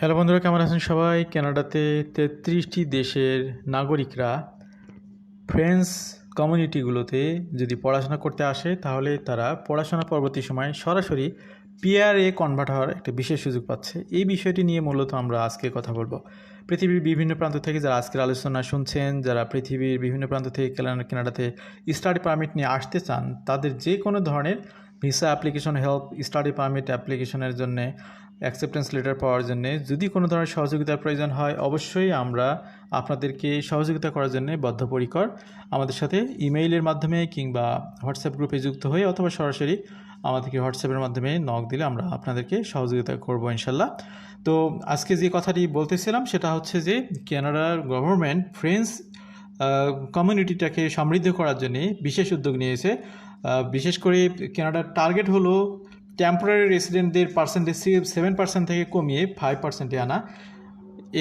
Hello বন্ধুরা, কেমন আছেন সবাই? কানাডাতে তেত্রিশটি দেশের নাগরিকরা ফ্রেঞ্চ কমিউনিটিগুলোতে যদি পড়াশোনা করতে আসে, তাহলে তারা পড়াশোনা পরবর্তী সময় সরাসরি পিআরএ কনভার্ট হওয়ার একটা বিশেষ সুযোগ পাচ্ছে। এই বিষয়টি নিয়ে মূলত আমরা আজকে কথা বলব। পৃথিবীর বিভিন্ন প্রান্ত থেকে যারা আজকের আলোচনা শুনছেন, যারা পৃথিবীর বিভিন্ন প্রান্ত থেকে কেনা- কানাডাতে স্টাডি পারমিট নিয়ে আসতে চান, তাদের যে কোনো ধরনের visa application help study permit অ্যাপ্লিকেশনের জন্যে অ্যাকসেপ্টেন্স লেটার পাওয়ার জন্য যদি কোনো ধরনের সহযোগিতার প্রয়োজন হয়, অবশ্যই আমরা আপনাদেরকে সহযোগিতা করার জন্য বদ্ধপরিকর। আমাদের সাথে ইমেইলের মাধ্যমে কিংবা হোয়াটসঅ্যাপ গ্রুপে যুক্ত হয়ে অথবা সরাসরি আমাদেরকে হোয়াটসঅ্যাপের মাধ্যমে নক দিলে আমরা আপনাদেরকে সহযোগিতা করব ইনশাল্লাহ। তো আজকে যে কথাটি বলতেছিলাম, সেটা হচ্ছে যে কানাডার গভর্নমেন্ট ফ্রেঞ্চ কমিউনিটিটাকে সমৃদ্ধ করার জন্য বিশেষ উদ্যোগ নিয়েছে। বিশেষ করে কানাডার টার্গেট হলো টেম্পোরারি রেসিডেন্টদের পার্সেন্টেজ সেভেন পার্সেন্ট থেকে কমিয়ে ফাইভ পার্সেন্টে আনা।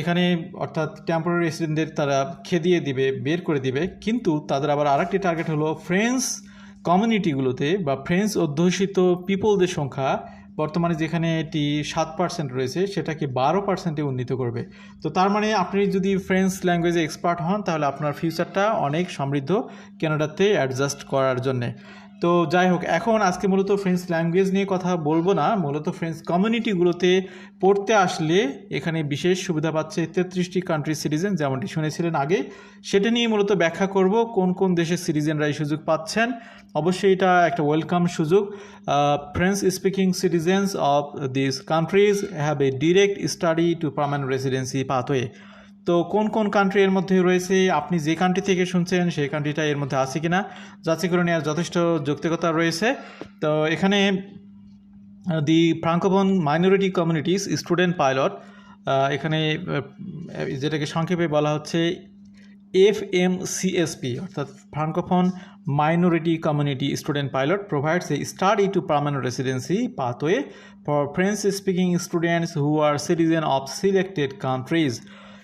এখানে অর্থাৎ টেম্পোরারি রেসিডেন্টদের তারা খেদিয়ে দিবে, বের করে দিবে। কিন্তু তাদের আবার আরেকটি টার্গেট হলো ফ্রেঞ্চ কমিউনিটিগুলোতে বা ফ্রেঞ্চ অধ্যুষিত পিপলদের সংখ্যা। বর্তমানে যেখানে এটি সাত পার্সেন্ট রয়েছে, সেটাকে বারো পার্সেন্টে উন্নীত করবে। তো তার মানে আপনি যদি ফ্রেঞ্চ ল্যাঙ্গুয়েজে এক্সপার্ট হন, তাহলে আপনার ফিউচারটা অনেক সমৃদ্ধ ক্যানাডাতে অ্যাডজাস্ট করার জন্যে। তো যাই হোক, এখন আজকে মূলত ফ্রেঞ্চ ল্যাঙ্গুয়েজ নিয়ে কথা বলব না। মূলত ফ্রেঞ্চ কমিউনিটিগুলোতে পড়তে আসলে এখানে বিশেষ সুবিধা পাচ্ছে তেত্রিশটি কান্ট্রি সিটিজেন যেমনটি শুনেছিলেন আগে। সেটা নিয়ে মূলত ব্যাখ্যা করব, কোন কোন দেশের সিটিজেনরা এই সুযোগ পাচ্ছেন। অবশ্যই এটা একটা ওয়েলকাম সুযোগ। French speaking citizens of this countries have a direct study to permanent residency pathway তো কোন কোন কান্ট্রি এর মধ্যে রয়েছে? আপনি যে কান্ট্রি থেকে শুনছেন, সেই কান্ট্রিটা এর মধ্যে আছে কিনা? যাচাই করে নেওয়ার যথেষ্ট যৌক্তিকতা রয়েছে। তো এখানে the francophone minority communities student pilot এখানে যেটাকে সংক্ষেপে বলা হচ্ছে এফ এম সিএসপি অর্থাৎ francophone minority community student pilot provides a study to permanent residency pathway for French speaking students who are citizen of selected countries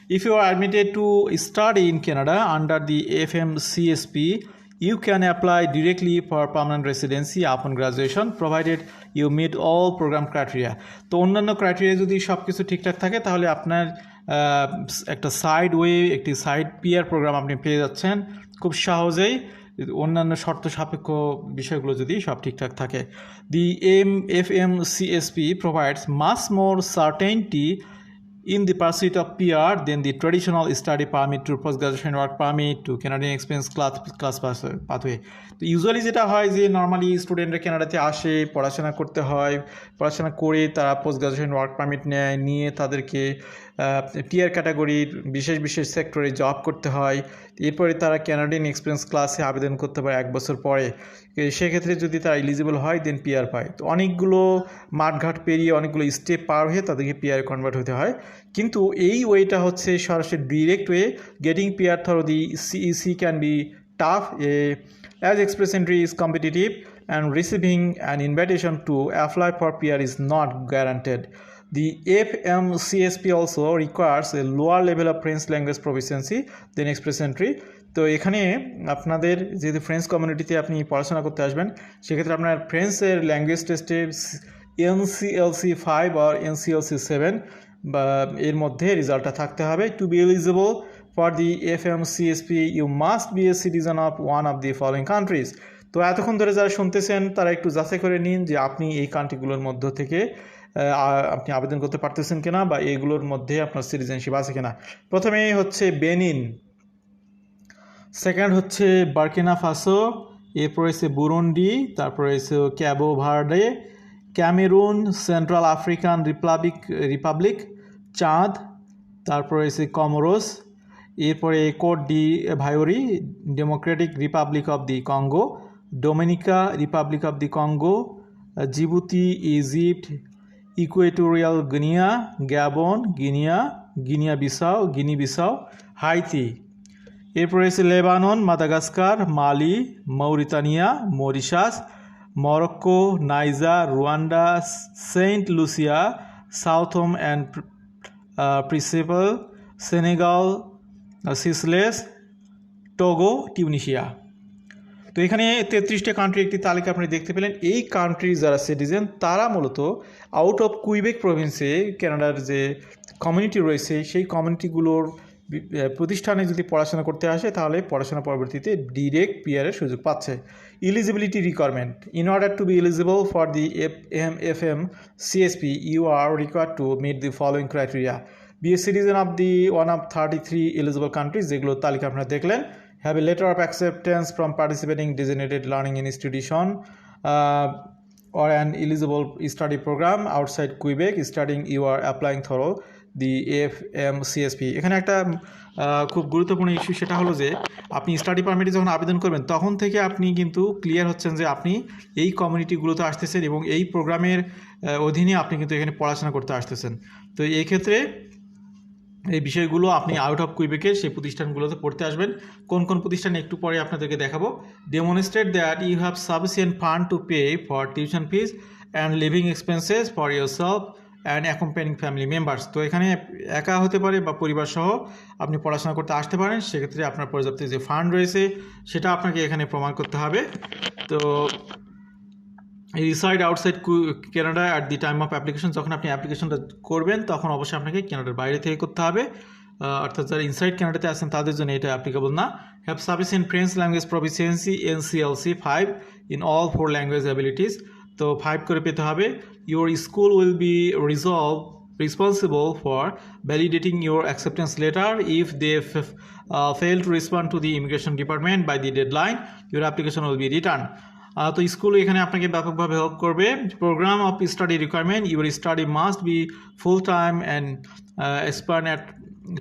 If you are admitted to study in Canada under the FMCSP, you can apply directly for permanent residency upon graduation provided you meet all program criteria. তো অন্যান্য criteria যদি সব কিছু ঠিকঠাক থাকে তাহলে আপনার একটা সাইড ওয়ে একটি সাইড পিয়ার প্রোগ্রাম আপনি পেয়ে যাচ্ছেন খুব সহজেই অন্যান্য শর্ত সাপেক্ষ বিষয়গুলো যদি সব ঠিকঠাক থাকে the M F M CSP provides much more certainty in the pursuit of PR than the traditional study permit to post-graduation work permit to Canadian experience class class pathway তো ইউজুয়ালি যেটা হয় যে নর্মালি স্টুডেন্টরা কানাডাতে আসে পড়াশোনা করতে হয় পড়াশোনা করে তারা পোস্ট গ্রাজুয়েশন ওয়ার্ক পারমিট নেয় নিয়ে তাদেরকে টিয়ার ক্যাটাগরির বিশেষ বিশেষ সেক্টরে জব করতে হয়। এরপরে তারা ক্যানাডিয়ান এক্সপিরিয়েন্স ক্লাসে আবেদন করতে পারে এক বছর পরে। সেক্ষেত্রে যদি তারা এলিজিবল হয় দেন পিয়ার পায়। তো অনেকগুলো মাঠঘাট পেরিয়ে অনেকগুলো স্টেপ পার হয়ে তাদেরকে পিআর কনভার্ট হতে হয়। কিন্তু এই ওয়েটা হচ্ছে সরাসরি direct way getting PR through the CEC can be tough a as express entry is competitive and receiving an invitation to apply for PR is not guaranteed The FMCSP also requires a lower level of French language proficiency than express entry. তো এখানে আপনাদের যেহেতু French কমিউনিটিতে আপনি পড়াশোনা করতে আসবেন, সেক্ষেত্রে আপনার ফ্রেঞ্চের ল্যাঙ্গুয়েজ টেস্টে এনসিএলসি ফাইভ আর এনসিএলসি সেভেন বা এর মধ্যে রেজাল্টটা থাকতে হবে to be eligible for the F M CSP you must be a citizen of one of the following countries তো এতক্ষণ ধরে যারা শুনতেছেন, তারা একটু যাচাই করে নিন যে আপনি এই কান্ট্রিগুলোর মধ্য থেকে আপনি আবেদন করতে পারতেছেন কিনা বা এগুলোর মধ্যে আপনার সিটিজেনশিপ আছে কিনা? প্রথমেই হচ্ছে বেনিন সেকেন্ড হচ্ছে বার্কিনা ফাসো এরপর রয়েছে বুরুন্ডি তারপর রয়েছে Cabo Verde Cameroon Central African Republic Republic Chad তারপর রয়েছে কমোরোস এরপরে Cote d'Ivoire Democratic Republic of the Congo Dominica Republic of the Congo Djibouti Egypt Equatorial Guinea, Gabon, Guinea Guinea Bissau, Guinea Bissau, Haiti. এরপর রয়েছে Lebanon, Madagascar, Mali, Mauritania, Mauritius, Morocco Niger Rwanda, Saint Lucia Sao Tome and Principe Senegal, Seychelles, Togo, Tunisia. তো এখানে তেত্রিশটা country একটি তালিকা আপনি দেখতে পেলেন। এই কান্ট্রির যারা সিটিজেন তারা মূলত আউট অফ কুইবেক প্রভিন্সে কানাডার যে কমিউনিটি রয়েছে, সেই কমিউনিটিগুলোর প্রতিষ্ঠানে যদি পড়াশোনা করতে আসে, তাহলে পড়াশোনা পরবর্তীতে ডিরেক্ট পিয়ারের সুযোগ পাচ্ছে। Eligibility requirement in order to be eligible for the F M F M CSP you are required to meet the following criteria be a citizen of the one of thirty three eligible countries যেগুলো তালিকা আপনারা দেখলেন। Have a letter of acceptance from participating designated learning institution or an eligible study program outside Quebec, studying you are applying through the FMCSP এখানে একটা খুব গুরুত্বপূর্ণ issue সেটা হলো যে, আপনি স্টাডি পারমিটে যখন আবেদন করবেন, তখন থেকে আপনি কিন্তু ক্লিয়ার হচ্ছেন যে আপনি এই কমিউনিটিগুলোতে আসতেছেন এবং এই প্রোগ্রামের অধীনে আপনি কিন্তু এখানে পড়াশোনা করতে আসতেছেন। তো এই ক্ষেত্রে এই বিষয়গুলো আপনি আউট অফ কুইবেকের সেই প্রতিষ্ঠানগুলোতে পড়তে আসবেন। কোন কোন প্রতিষ্ঠানে একটু পরে আপনাদেরকে দেখাবো। Demonstrate that you have sufficient fund to pay for tuition fees and living expenses for yourself and accompanying family members তো এখানে একা হতে পারে বা পরিবার সহ আপনি পড়াশোনা করতে আসতে পারেন, সেক্ষেত্রে আপনার পর্যাপ্ত যে ফান্ড রয়েছে, সেটা আপনাকে এখানে প্রমাণ করতে হবে। তো reside outside Canada at the time of application যখন আপনি অ্যাপ্লিকেশনটা করবেন তখন অবশ্যই আপনাকে কেনাডার বাইরে থেকে করতে হবে। অর্থাৎ যারা ইনসাইড কানাডাতে আছেন তাদের জন্য এটা অ্যাপ্লিকেবল না। Have sufficient French language proficiency N CLC five in all four language abilities তো ফাইভ করে পেতে হবে। Your school will be resolve responsible for validating your acceptance letter if they to respond to the immigration department by the deadline. Your application will be returned. Ah, তো school এখানে আপনাকে ব্যাপকভাবে help করবে। Program of study requirement your study must be full time and expand at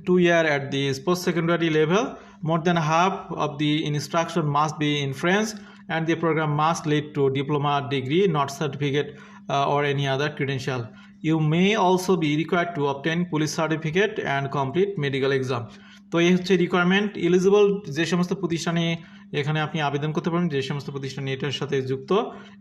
two year at the sports secondary level more than half of the instruction must be in French and the program must lead to diploma degree not certificate or any other credential you may also be require to obtain police certificate and complete medical exam তো এই হচ্ছে requirement eligible যে সমস্ত প্রতিষ্ঠানে এখানে আপনি আবেদন করতে পারেন যে সমস্ত প্রতিষ্ঠান এটার সাথে যুক্ত।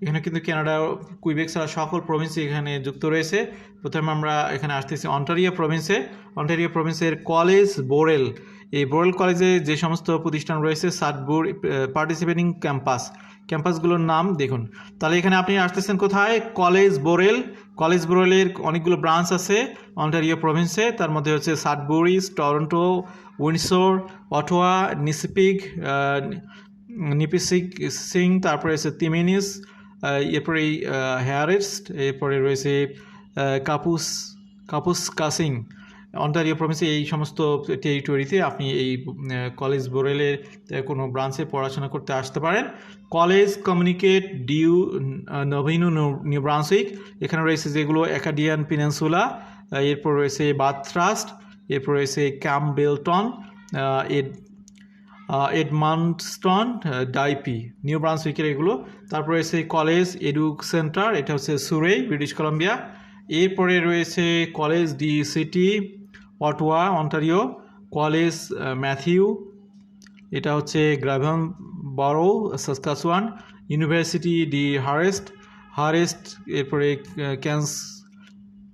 এখানে কিন্তু ক্যানাডা, কুইবেক ছাড়া সকল প্রভিন্সে এখানে যুক্ত রয়েছে। প্রথমে আমরা এখানে আসতেছি অন্টারিয়া প্রভিন্সে অন্টারিয়া প্রভিন্সের কলেজ বোরেল এই বোরেল কলেজে যে সমস্ত প্রতিষ্ঠান রয়েছে সাতবুর পার্টিসিপেটিং ক্যাম্পাস ক্যাম্পাসগুলোর নাম দেখুন। তাহলে এখানে আপনি আসতেছেন কোথায়? College Borrell. কলেজ বোরেলের অনেকগুলো ব্রাঞ্চ আছে অন্টারিও প্রভিন্সে। তার মধ্যে হচ্ছে Sudbury Toronto, Windsor, Ottawa Nipissing Nipissing Singh, তারপরে হচ্ছে তিমিনিস এরপরে হ্যারেস্ট, এরপরে রয়েছে কাপুস কাপুস কাসিং অন্টারিও প্রভিন্সে এই সমস্ত টেরিটরিতে আপনি এই কলেজ বোরেলের কোনো ব্রাঞ্চে পড়াশোনা করতে আসতে পারেন। College communicate due নভিনু New Brunswick এখানে রয়েছে যেগুলো একাডিয়ান পিনেন্সুলা এরপর রয়েছে বাথরাস্ট এরপর রয়েছে ক্যাম্পবেলটন এড এডমান্ডস্টন ডাইপি নিউ ব্রান্সউইকের এগুলো। তারপর রয়েছে কলেজ এডুক সেন্টার এটা হচ্ছে সুরেই ব্রিটিশ কলম্বিয়া এরপরে রয়েছে college de cite Ottawa Ontario college Mathieu, এটা হচ্ছে গ্রাভন বড়ো Saskatchewan university de Hearst Hearst, এরপরে ক্যান্স,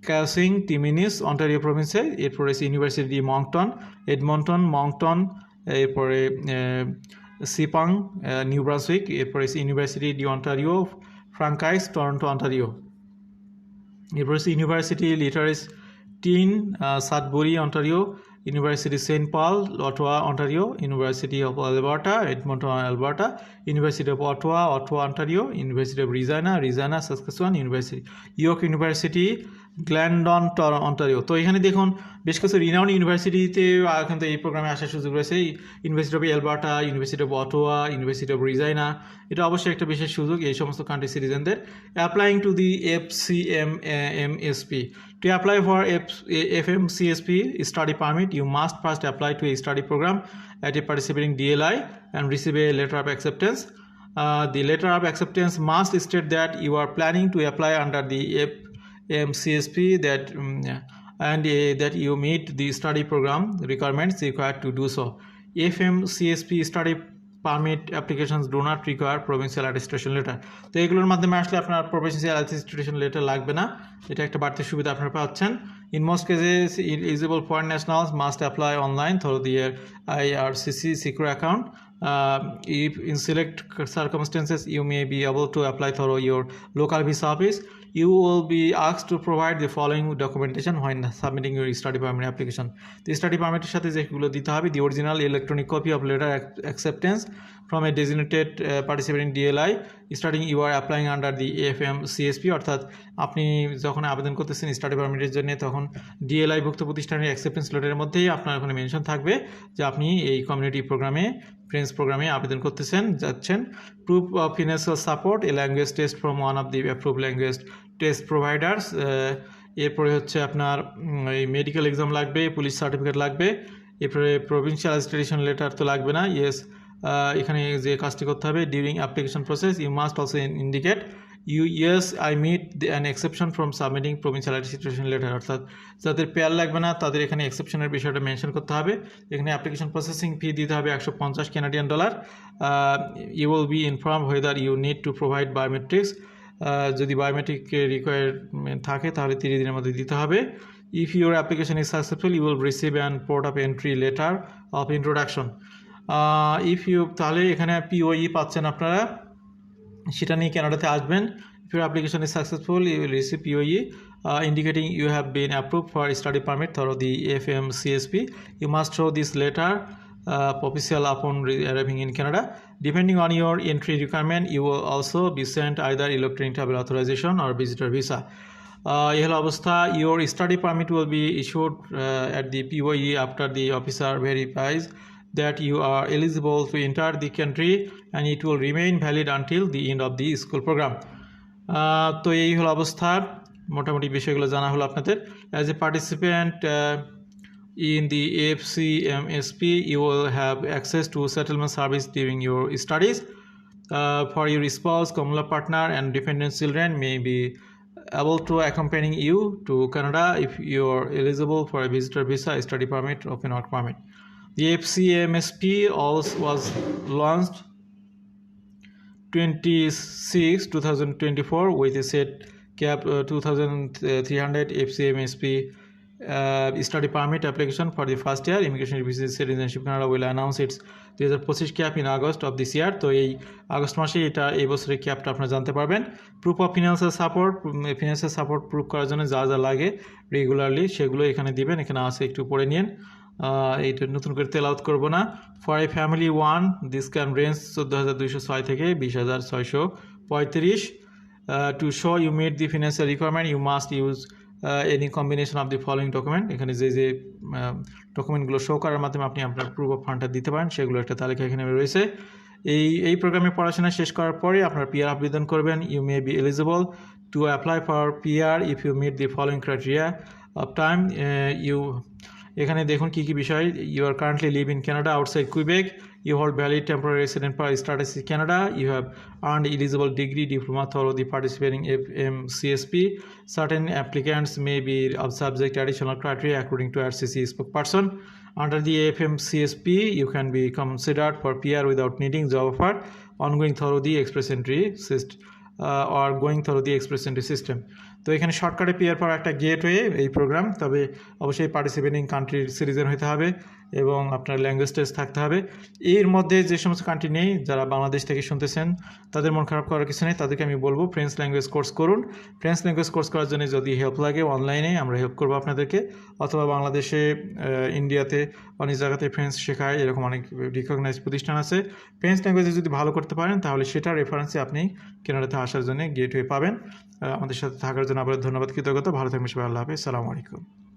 ক্যাসিং, টিমিনিস, অন্টারিও প্রভিন্সে, এরপরে university de Moncton, Edmonton, Moncton, এরপরে সিপাং নিউ ব্রান্সউইক, এরপরে university de Ontario, Francais, Toronto, Ontario. এরপর university লিটারেস tin Sudbury Ontario university Saint Paul Ottawa Ontario university of Alberta Edmonton Alberta university of Ottawa Ottawa Ontario university of Regina Regina Saskatchewan university York university Glendon টর Ontario তো এখানে দেখুন, বেশ কিছু renowned ইউনিভার্সিটিতে এখন তো এই প্রোগ্রামে আসার সুযোগ রয়েছে। University of Alberta university of Ottawa university of Regina এটা অবশ্যই একটা বিশেষ সুযোগ এই সমস্ত country সিটিজেনদের applying to the F C M M S To apply for FM FMCSP study permit, you must first apply to a study program at a participating DLI and receive a letter of acceptance. Uh, the letter of acceptance must state that you are planning to apply under the FMCSP that um, and uh, that you meet the study program requirements required to do so. FMCSP study permit applications do not require provincial attestation letter তো এগুলোর মাধ্যমে আসলে আপনার provincial attestation letter লাগবে না। এটা একটা বাড়তি সুবিধা আপনারা পাচ্ছেন। In most cases eligible foreign nationals must apply online through the IRCC secure account If in select circumstances, you may be able to apply through your local visa office. You will be asked to provide the following documentation when submitting your study permit application. পারমিটের সাথে যেগুলো দিতে হবে the original electronic copy of letter acceptance from a designated participating DLI starting you are applying under the F M CSP অর্থাৎ আপনি যখন আবেদন করতেছেন স্টাডি পারমিটের জন্য, তখন ডিএলআই ভুক্ত প্রতিষ্ঠানের অ্যাকসেপ্টেন্স লেটারের মধ্যেই আপনার ওখানে মেনশন থাকবে যে আপনি এই কমিউনিটি প্রোগ্রামে ফ্রেন্ডস প্রোগ্রামে আবেদন করতেছেন, যাচ্ছেন। Proof of financial support a language test from one of the approve language test providers এরপরে হচ্ছে আপনার এই মেডিকেল এক্সাম লাগবে পুলিশ সার্টিফিকেট লাগবে, এরপরে প্রভিন্সিয়াল অ্যাজিটেশন লেটার তো লাগবে না ইয়েস এখানে যে কাজটি করতে হবে during application process you must also indicate you yes I meet an exception from submitting provincial attestation letter অর্থাৎ যাদের পেয়ার লাগবে না, তাদের এখানে এক্সেপশনের বিষয়টা মেনশন করতে হবে, এখানে অ্যাপ্লিকেশন প্রসেসিং ফি দিতে হবে একশো পঞ্চাশ Canadian dollar you will be inform whether you need to provide biometrics যদি বায়োমেট্রিক রিকোয়ারমেন্ট থাকে, তাহলে তিরিশ দিনের মধ্যে দিতে হবে। If your application is successful you will receive and port of entry letter of introduction if you তাহলে এখানে পিওই পাচ্ছেন আপনারা। সেটা নিয়ে ক্যানাডাতে আসবেন। If your application is successful you will receive POE indicating you have been approve for study permit ধরো the F M CSP you must show this letter official upon arriving in Canada depending on your entry requirement you will also be sent either electronic travel authorization or visitor visa uh, এই হলো অবস্থা permit will be issued uh, at the POE after the officer verifies that you are eligible to enter the country and it will remain valid until the end of the school program আহ, তো এই হলো অবস্থা মোটামুটি বিষয়গুলো জানা হলো আপনাদের as a participant in the AFCMSP you will have access to settlement service during your studies uh, for your spouse common partner and dependent children may be able to accompany you to Canada if you are eligible for a visitor visa, study permit, open work permit. The FCMSP also was launched 26 2024 with a set cap uh, 2300 FCMSP study permit application for the first year. Immigration services citizenship Canada will announce its 2025 cap in August of this year তো এই August মাসে এটা এই বছরের ক্যাপটা আপনারা জানতে পারবেন। Proof of financial support financial support proof করার জন্য যা যা লাগে রেগুলারলি সেগুলো এখানে দিবেন। এখানে আছে একটু পড়ে নিন। এইটা নতুন করে তেল আউট করব না। For a family one this can range চোদ্দ হাজার দুইশো ছয় থেকে বিশ হাজার ছয়শো পঁয়ত্রিশ। To show you meet the financial requirement you must use any combination of the following document এখানে যে যে ডকুমেন্টগুলো শো করার মাধ্যমে আপনি আপনার প্রুফ অফ ফান্ডটা দিতে পারেন, সেগুলো একটা তালিকা এখানে রয়েছে। এই এই প্রোগ্রামে পড়াশোনা শেষ করার পরে আপনার পিআর আবেদন করবেন। You may be eligible to apply for PR if you meet the following criteria of time you এখানে দেখুন কী কী বিষয় you are currently live in Canada outside Quebec you hold valid temporary resident status in Canada, you have earned eligible degree diploma through the participating FMCSP. Certain applicants may be subject to additional criteria according to RCC spokesperson. Under the FMCSP, you can be considered for PR without needing job offer, ongoing through uh, the express entry system uh, or going through the express entry system. তো এখানে শর্টকাটে peer পাওয়ার একটা gateway এই programme তবে অবশ্যই participating কান্ট্রির citizen হতে হবে এবং আপনার ল্যাঙ্গুয়েজ টেস্ট থাকতে হবে। এর মধ্যে যে সমস্ত কান্ট্রি নেই, যারা বাংলাদেশ থেকে শুনতেছেন, তাদের মন খারাপ করার কিছু নেই, তাদেরকে আমি বলব ফ্রেঞ্চ ল্যাঙ্গুয়েজ কোর্স করুন। ফ্রেঞ্চ ল্যাঙ্গুয়েজ কোর্স করার জন্য যদি হেল্প লাগে অনলাইনে আমরা হেল্প করব আপনাদেরকে। অথবা বাংলাদেশে ইন্ডিয়াতে অনেক জায়গাতে ফ্রেঞ্চ শেখায়, এরকম অনেক রিকগনাইজ প্রতিষ্ঠান আছে। ফ্রেঞ্চ ল্যাঙ্গুয়েজে যদি ভালো করতে পারেন, তাহলে সেটার রেফারেন্সে আপনি কেনাডাতে আসার জন্য গেটওয়ে পাবেন। আমাদের সাথে থাকার জন্য আবার ধন্যবাদ কৃতজ্ঞতা। ভালো থাকবেন সবাই আল্লাহ হাফিজ। সালামু আলাইকুম।